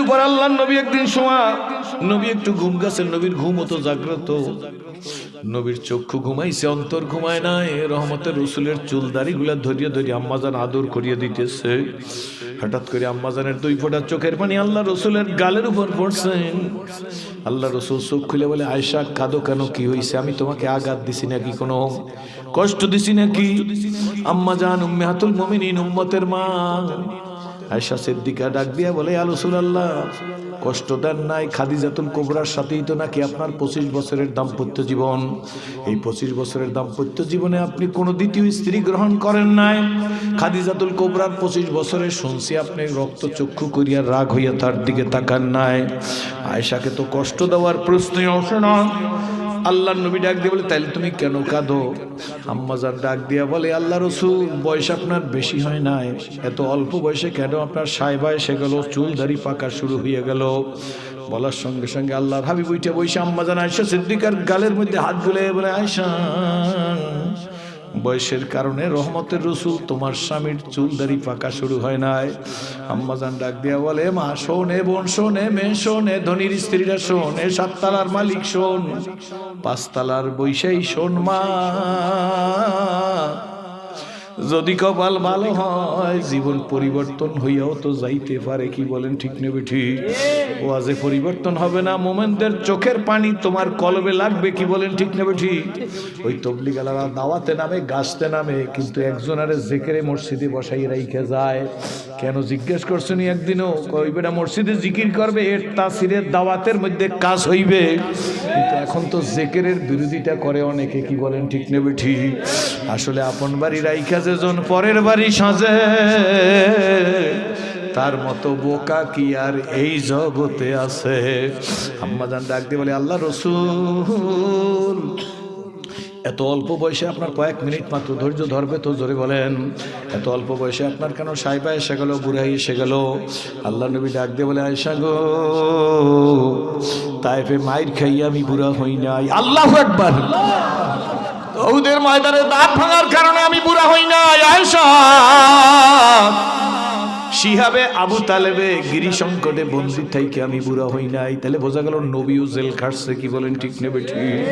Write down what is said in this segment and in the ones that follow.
উপর নবী একদিন নবী একটু ঘুম নবীর ঘুম হতো জাগ্রত। নবীর চক্ষু ঘুমাইছে, অন্তর নাই, রহমতের রসুলের চুল দাড়ি গুলা ধরিয়ে ধরিয়ে আম্মাজান আদর করিয়ে দিতেছে। হঠাৎ করে আম্মাজানের দুই ফোঁটা চোখের পানি আল্লাহ রসুলের গালের উপর পড়ছেন আল্লাহ রসুল চোখ খুলে বলে আয়সা কাদো কেন? কি হয়েছে আমি তোমাকে আঘাত দিছি নাকি কোনো? কষ্ট দিছি নাকি? আম্মা জান, উম্মে হাতুল মমিনিন, উম্মতের মা। আয়সা সিদ্দিকা ডাক দিয়া বলে আলুসুল আল্লাহ কষ্ট দেন নাই খাদিজাতুল কোবরার সাথেই তো নাকি আপনার পঁচিশ বছরের দাম্পত্য জীবন। এই পঁচিশ বছরের দাম্পত্য জীবনে আপনি কোনো দ্বিতীয় স্ত্রী গ্রহণ করেন নাই। খাদিজাতুল কোবরার পঁচিশ বছরে শুনছি আপনি রক্ত চক্ষু করিয়া রাগ হইয়া তার দিকে তাকান নাই। আয়সাকে তো কষ্ট দেওয়ার প্রশ্নই আসে না। আল্লাহ নবী ডাক দিয়ে বলে, তাইলে তুমি কেন কাঁদো? আম্মাজান ডাক দিয়া বলে, আল্লাহ রসুল, বয়স আপনার বেশি হয় নাই। এত অল্প বয়সে কেন আপনার সাইবা এসে গেল? চুল পাকা শুরু হয়ে গেল। বলার সঙ্গে সঙ্গে আল্লাহর হাবি বইটা বইসে আম্মাজান আয়সা সিদ্দিকার গালের মধ্যে হাত গুলে বলে আয়সা বয়সের কারণে রহমতের রসুল তোমার স্বামীর চুলদারি পাকা শুরু হয় নাই। আম্মাজান ডাক দিয়া বলে, মা, শোনে বোন, শোনে মেয়ে, শোনে ধনির স্ত্রীরা, শোন এ সাততালার মালিক, শোন। পাঁচতালার বৈশাই, শোন মা। যদি কপাল ভালো হয়, জীবন পরিবর্তন হইয়াও তো যাইতে পারে, কি বলেন ঠিক নেবে ঠিক? ও আজে পরিবর্তন হবে না, মোমেনদের চোখের পানি তোমার কলবে লাগবে, কি বলেন ঠিক নেবে ঠিক? ওই তবলিগালারা দাওয়াতে নামে, গাছতে নামে, কিন্তু একজনারে জেকেরে মসজিদে বসাই রাইখে যায়। কেন জিজ্ঞেস করছেন একদিনও? কই বেটা, মসজিদে জিকির করবে, এর তাসিরের দাওয়াতের মধ্যে কাজ হইবে। কিন্তু এখন তো জেকেরের বিরোধিতা করে অনেকে, কি বলেন ঠিক নেবে ঠিক? আসলে আপন বাড়ি রাইখা যেজন পরের বাড়ি সাজে। তার মতো বোকা কি আর এই জগতে আছে? আম্মাজান ডাক দিয়ে বলে, আল্লাহ রসুল, এত অল্প বয়সে আপনার কয়েক মিনিট মাত্র ধৈর্য ধরবে তো? জোরে বলেন। এত অল্প বয়সে আপনার কেন সাইবা এসে গেল, বুড়াই এসে গেল? আল্লাহ নবী ডাক দিয়ে বলে আয়সা গো, তাইফে মাইর খাইয়া আমি বুড়া হই নাই। আল্লাহ একবার ওদের ময়দানে দাঁত ভাঙার কারণে আমি বুড়া হই নাই আয়সা শিহাবে আবু তালেবে গিরি সংকটে বন্দি থাইকে আমি বুড়া হই নাই। তাহলে বোঝা গেল নবীও জেল খাটছে, কি বলেন ঠিক নেবে ঠিক।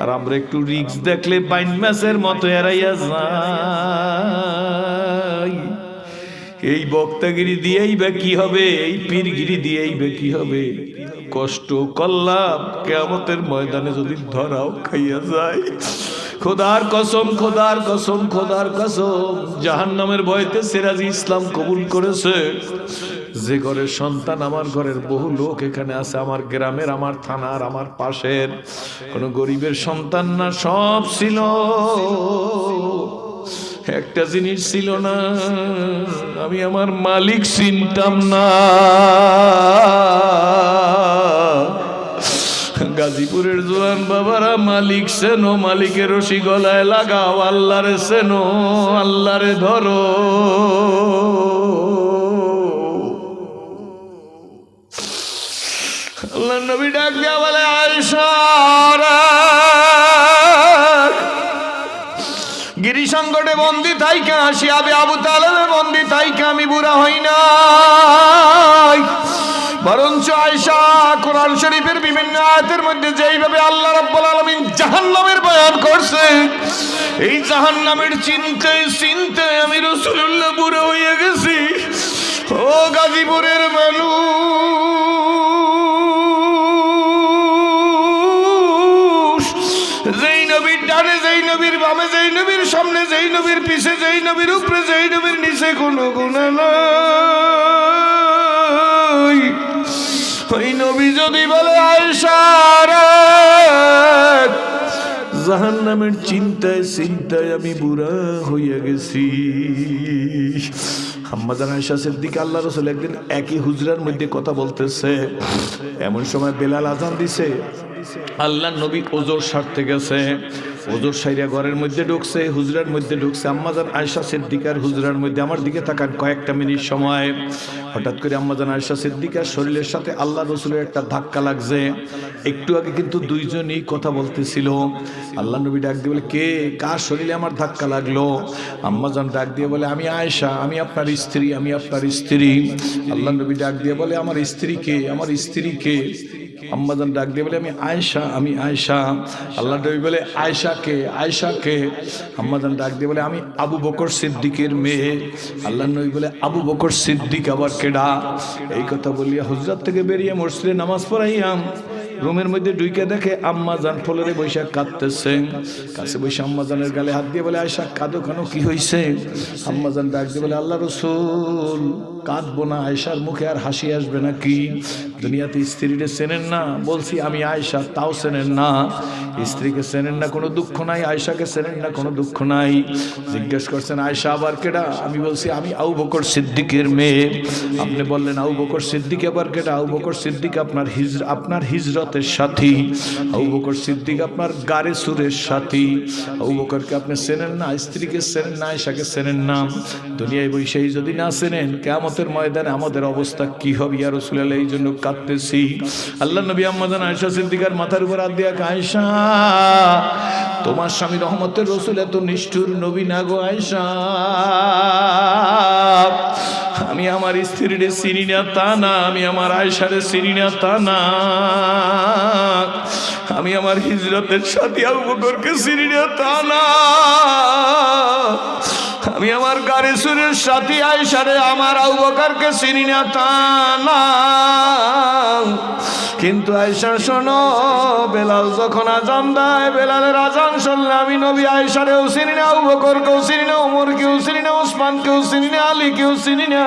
আর আমরা একটু রিক্স দেখলে বাইন ম্যাচের মতো এড়াইয়া যাই। এই বক্তাগিরি দিয়েই বা কি হবে, এই পীরগিরি দিয়েই বা কি হবে। কষ্ট করলাম কেমতের ময়দানে যদি ধরাও খাইয়া যায়। খোদার কসম খোদার কসম খোদার কসম। জাহান নামের ভয়তে সিরাজি ইসলাম কবুল করেছে। যে ঘরের সন্তান আমার ঘরের বহু লোক এখানে আছে, আমার গ্রামের, আমার থানার, আমার পাশের। কোনো গরিবের সন্তান না, সব ছিল। একটা জিনিস ছিল না, আমি আমার মালিক চিনতাম না। গাজীপুরের জোয়ান বাবারা, মালিক সেনো, মালিকের রশি গলায় লাগাও, আল্লাহরে সেনো, আল্লাহরে ধরো। আল্লাহ নবী ডাক দিয়া বলে আয়সা গিরি সংকটে বন্দি থাইকা আসি আবে আবু তালেবে বন্দি থাইকা, আমি বুড়া হই নাই। বরঞ্চ আয়সা কোরআন শরীফের বিভিন্ন আয়াতের মধ্যে যেইভাবে আল্লাহ রাব্বুল আলামিন জাহান্নামের বয়ান করছে, এই জাহান্নামের চিনতে চিনতে আমি রাসূলুল্লাহ বুড়ো হয়ে গেছি। ও গাজীপুরের মানুষ যেই নবীর সামনে, যেই নবীর পিছে, যেই নবীর উপরে, যেই নবীর নিচে কোনো গুণা নাই। ওই নবী যদি বলে জাহান নামের চিন্তায় চিন্তায় আমি বুড়া হইয়া গেছি। হাম্মাজান আয়সা সিদ্দিক, আল্লাহ রসুল একদিন একই হুজরার মধ্যে কথা বলতেছে। এমন সময় বেলাল আজান দিছে। আল্লাহ নবী ওজোর সারতে গেছে। ওজোর সাইরা ঘরের মধ্যে ঢুকছে, হুজরার মধ্যে ঢুকছে। আম্মাজান আয়সা সিদ্দিকার হুজরার মধ্যে আমার দিকে থাকার কয়েকটা মিনিট সময়। হঠাৎ করে আম্মাজান আয়সা সিদ্দিকার শরীরের সাথে আল্লাহ রসুলের একটা ধাক্কা লাগছে। একটু আগে কিন্তু দুইজনই কথা বলতেছিল। আল্লাহ নবী ডাক দিয়ে বলে, কে? কার শরীরে আমার ধাক্কা লাগল? আম্মাজান ডাক দিয়ে বলে, আমি আয়েশা, আমি আপনার স্ত্রী, আমি আপনার স্ত্রী। আল্লাহ নবী ডাক দিয়ে বলে, আমার স্ত্রীকে আমার স্ত্রীকে আম্মাজান ডাক দিয়ে বলে, আমি আয়েশা আমি আয়েশা। আল্লাহ নবী বলে আয়েশাকে আয়েশাকে আম্মাজান ডাক দিয়ে বলে, আমি আবু বকর সিদ্দিকের মেয়ে। আল্লাহ নবী বলে, আবু বকর সিদ্দিক আবার কেডা? এই কথা বলিয়া হুজরাত থেকে বেরিয়ে মসজিদে নামাজ পড়াইয়াম। রুমের মধ্যে ডুইকে দেখে আম্মা জান ফলরে বৈশাখ কাঁদতেছে। কাছে বসে আম্মা জানের গালে হাত দিয়ে বলে আয়সা কাঁদো কেন? কি হয়েছে আম্মা জান ডাক দিয়ে বলে, আল্লাহ রসুল কাঁদবো না আয়সার মুখে আর হাসি আসবে না কি? দুনিয়াতে স্ত্রীরে চেনেন না, বলছি আমি আয়সা তাও চেনেন না। স্ত্রীকে চেনেন না, কোনো দুঃখ নাই আয়সাকে চেনেন না, কোনো দুঃখ নাই। জিজ্ঞেস করছেন আয়সা আবার কেডা? আমি বলছি, আমি আউ বকর সিদ্দিকের মেয়ে। আপনি বললেন আউ বকর সিদ্দিক আবার কেডা? আউ বকর সিদ্দিক আপনার হিজ, আপনার হিজরতের সাথী। আউ বকর সিদ্দিক আপনার গারে সুরের সাথী। আউ বকরকে আপনি চেনেন না, স্ত্রীকে চেনেন না আয়সাকে চেনেন না। দুনিয়ায় বৈশাহী যদি না চেনেন কেমতের ময়দানে আমাদের অবস্থা কি হবে? ইয়া রসুল্লাহ এই জন্য কাঁদতেছি। আল্লাহ নবী আম্মাদান আয়সা সিদ্দিকার মাথার উপর হাত দিয়া আয়সা তোমার স্বামী রহমতের রসুল এত নিষ্ঠুর নবী না গো আয়সা আমি আমার স্ত্রীরে চিনি না, তা না। আমি আমার আয়সারে চিনি না, তা না। আমি আমার হিজরতের সাথে আবু বকরকে চিনি না, তা না। আমি আমার গাড়ি সুরের সাথী আয়সারে আমার আবু বকরকে চিনি না তা না। কিন্তু আয়সা শোনো, বেলাল যখন আজান দেয়, বেলালের আজান শুনলে আমি নবী আয়সারেও চিনি না বকরকেও চিনি না উমর কেউ চিনি না ওসমান কেউ চিনি না আলী কেউ চিনি না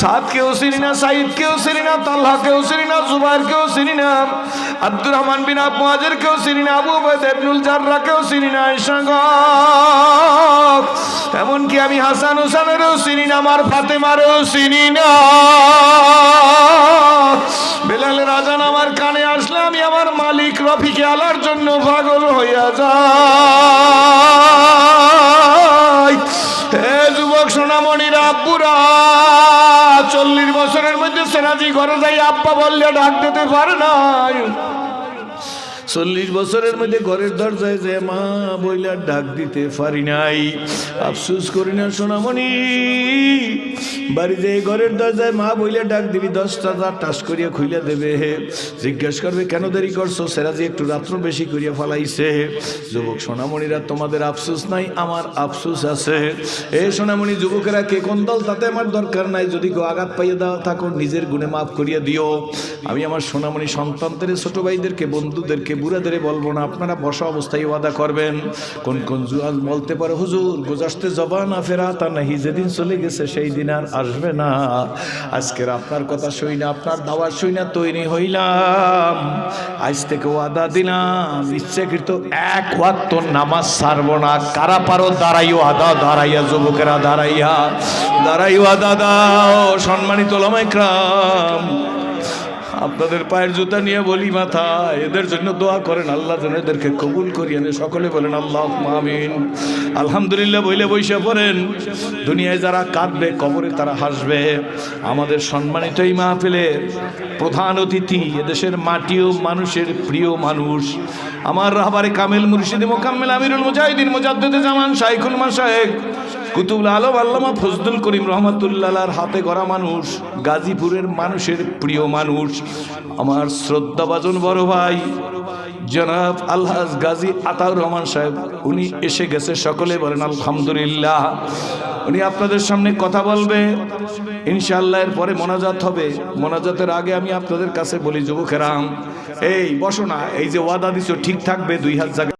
সাদ কেউ চিনি না সাইদ কেউ চিনি না তাল্লাহ কেউ চিনি না জুবাইর কেউ চিনি না। আব্দুর রহমান বিন আবুয়াজের কেউ চিনি না, আবু বেদুল জাররা কেউ চিনি না সঙ্গ। এমনকি আমি হাসান হুসানেরও চিনি না, আমার ফাতেমারও চিনি না। বেলালে রাজান আমার কানে আসলে আমি আমার মালিক রফিকে আলার জন্য পাগল হইয়া যাই। ঘরে যাই আব্বা বললে ডাক দিতে পারে নাই। চল্লিশ বছরের মধ্যে ঘরের দরজায় যে মা বইলার ডাক দিতে পারি নাই। আফসুস করি না সোনামণি। বাড়ি যে ঘরের দরজায় মা বইলে ডাক দিবি, দশটা হাজার টাস করিয়া খুইলা দেবে। জিজ্ঞেস করবে, কেন দেরি করছ? সেরা যে একটু রাত্র বেশি করিয়া ফেলাইছে। যুবক সোনামণিরা, তোমাদের আফসুস নাই, আমার আফসুস আছে। এ সোনামণি, যুবকেরা, কে কোন দল? তাতে আমার দরকার নাই। যদি কেউ আঘাত পাইয়ে দেওয়া থাকো, নিজের গুণে মাফ করিয়া দিও। আমি আমার সোনামণি সন্তানদের, ছোট ভাইদেরকে, বন্ধুদেরকে বুড়াদের বলব না, আপনারা বসা অবস্থায় ওয়াদা করবেন। কোন কোন জুয়াল বলতে পারে, হুজুর, গোজাসতে জবা না ফেরা তা নাহি যেদিন চলে গেছে সেই দিন আর আসবে না। আজকের আপনার কথা শুই না, আপনার দাওয়ার শুই না, তৈরি হইলাম। আজ থেকে ওয়াদা দিলাম, ইচ্ছাকৃত এক ওয়াক্ত নামাজ ছাড়বো না। কারা পারো দাঁড়াইও আদা দাঁড়াইয়া যুবকেরা দাঁড়াইয়া দাঁড়াইও আদা দাও। সম্মানিত লামাইক্রাম আপনাদের পায়ের জুতা নিয়ে বলি মাথা, এদের জন্য দোয়া করেন, আল্লাহ যেন এদেরকে কবুল করিয়ে নেন সকলে বলেন আল্লাহ মামিন আলহামদুলিল্লাহ বইলে বৈশা পড়েন, দুনিয়ায় যারা কাঁদবে, কবরে তারা হাসবে। আমাদের সম্মানিত এই মাহফিলের প্রধান অতিথি, এদেশের মাটিও মানুষের প্রিয় মানুষ। আমার রাহবারে কামেল মুর্শিদি মোকাম্মেল আমিরুল মুজাহিদিন, মুজাদ্দিদে জামান শাইখুল মাসায়েক কুতুবুল আলম আল্লামা ফজদুল করিম রহমতুল্লাহর হাতে গড়া মানুষ, গাজীপুরের মানুষের প্রিয় মানুষ। আমার শ্রদ্ধাভাজন বড় ভাই, জনাব আলহাজ গাজী আতাউর রহমান সাহেব, উনি এসে গেছে সকলে বলেন, আলহামদুলিল্লাহ। উনি আপনাদের সামনে কথা বলবে। ইনশাআল্লাহ এর পরে মোনাজাত হবে। মোনাজাতের আগে আমি আপনাদের কাছে বলি, যুবকেরাম, এই বসো না, এই যে ওয়াদা দিছো, ঠিক থাকবে দুই হাত জায়গা